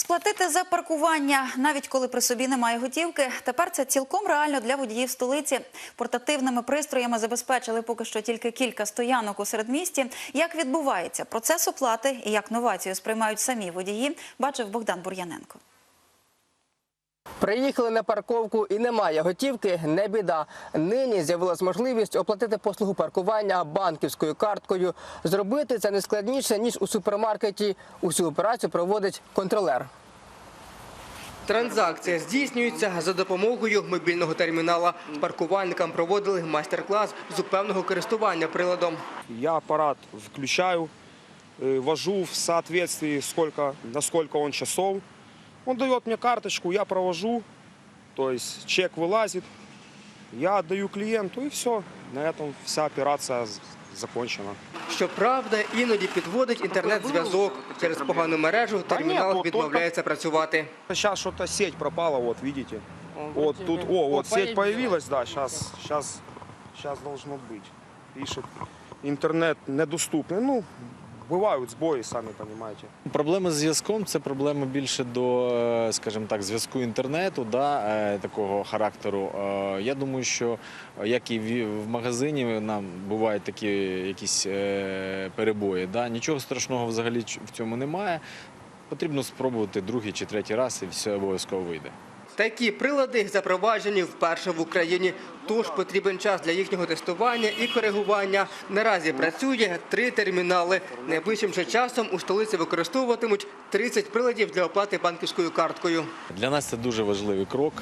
Сплатити за паркування, навіть коли при собі немає готівки, тепер це цілком реально для водіїв столиці. Портативними пристроями забезпечили поки що тільки кілька стоянок у середмісті. Як відбувається процес оплати і як новацію сприймають самі водії, бачив Богдан Бур'яненко. Приїхали на парковку і немає готівки, не біда. Нині з'явилась можливість оплатити послугу паркування банківською карткою. Зробити це не складніше, ніж у супермаркеті. Усю операцію проводить контролер. Транзакція здійснюється за допомогою мобільного термінала. Паркувальникам проводили майстер-клас з певного користування приладом. Я аппарат включаю, э, вожу в соответствии, сколько, на сколько он часов. Он дает мне карточку, я провожу, то есть чек вылазит, я отдаю клиенту и все. На этом вся операция з- закончена. Щоправда, іноді підводить інтернет-зв'язок. Через погану мережу термінал ні, то відмовляється працювати. Сейчас что-то сеть пропала, вот видите. Вот тут, о, вот сеть появилась, да, сейчас, сейчас, сейчас должно быть. Пишет, интернет недоступный. Ну, бывают сбои, сами понимаете. Проблеми з зв'язком це проблема більше до, е, скажімо так, зв'язку інтернету, да, е, такого характеру. Е, Я думаю, що як і в магазині нам бувають такі якісь перебої. Да. Нічого страшного взагалі в цьому немає. Потрібно спробувати другий чи третій раз, і все обов'язково вийде. Такі прилади запроваджені вперше в Україні, тож потрібен час для їхнього тестування і коригування. Наразі працює три термінали. Найближчим же часом у столиці використовуватимуть 30 приладів для оплати банківською карткою. Для нас це дуже важливий крок.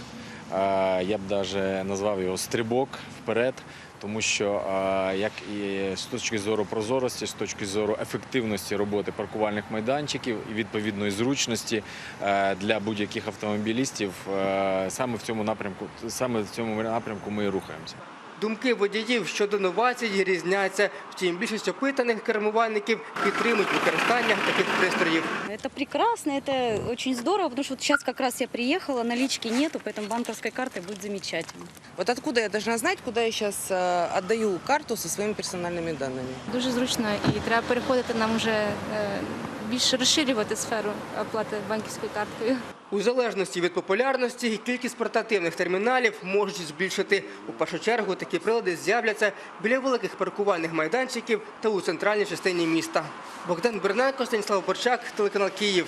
Е, Я б навіть назвав його стрибок вперед, тому що е, як і з точки зору прозорості, з точки зору ефективності роботи паркувальних майданчиків і відповідної зручності е, для будь-яких автомобілістів, е, саме в цьому напрямку, саме в цьому напрямку ми і рухаємося. Думки водіїв щодо новацій різняться. Втім, більшість опитаних кермувальників підтримують використання таких пристроїв. Это прекрасно, это очень здорово, потому что вот сейчас как раз я приехала, налички нету, поэтому банковской картой будет замечательно. Вот откуда я должна знать, куда я сейчас отдаю карту со своими персональными данными? Дуже зручно і треба переходити нам вже е, більше розширювати сферу оплати банківською карткою. У залежності від популярності кількість портативних терміналів можуть збільшити. У першу чергу такі прилади з'являться біля великих паркувальних майданчиків та у центральній частині міста. Богдан Берненко, Станіслав Борчак, телеканал Київ.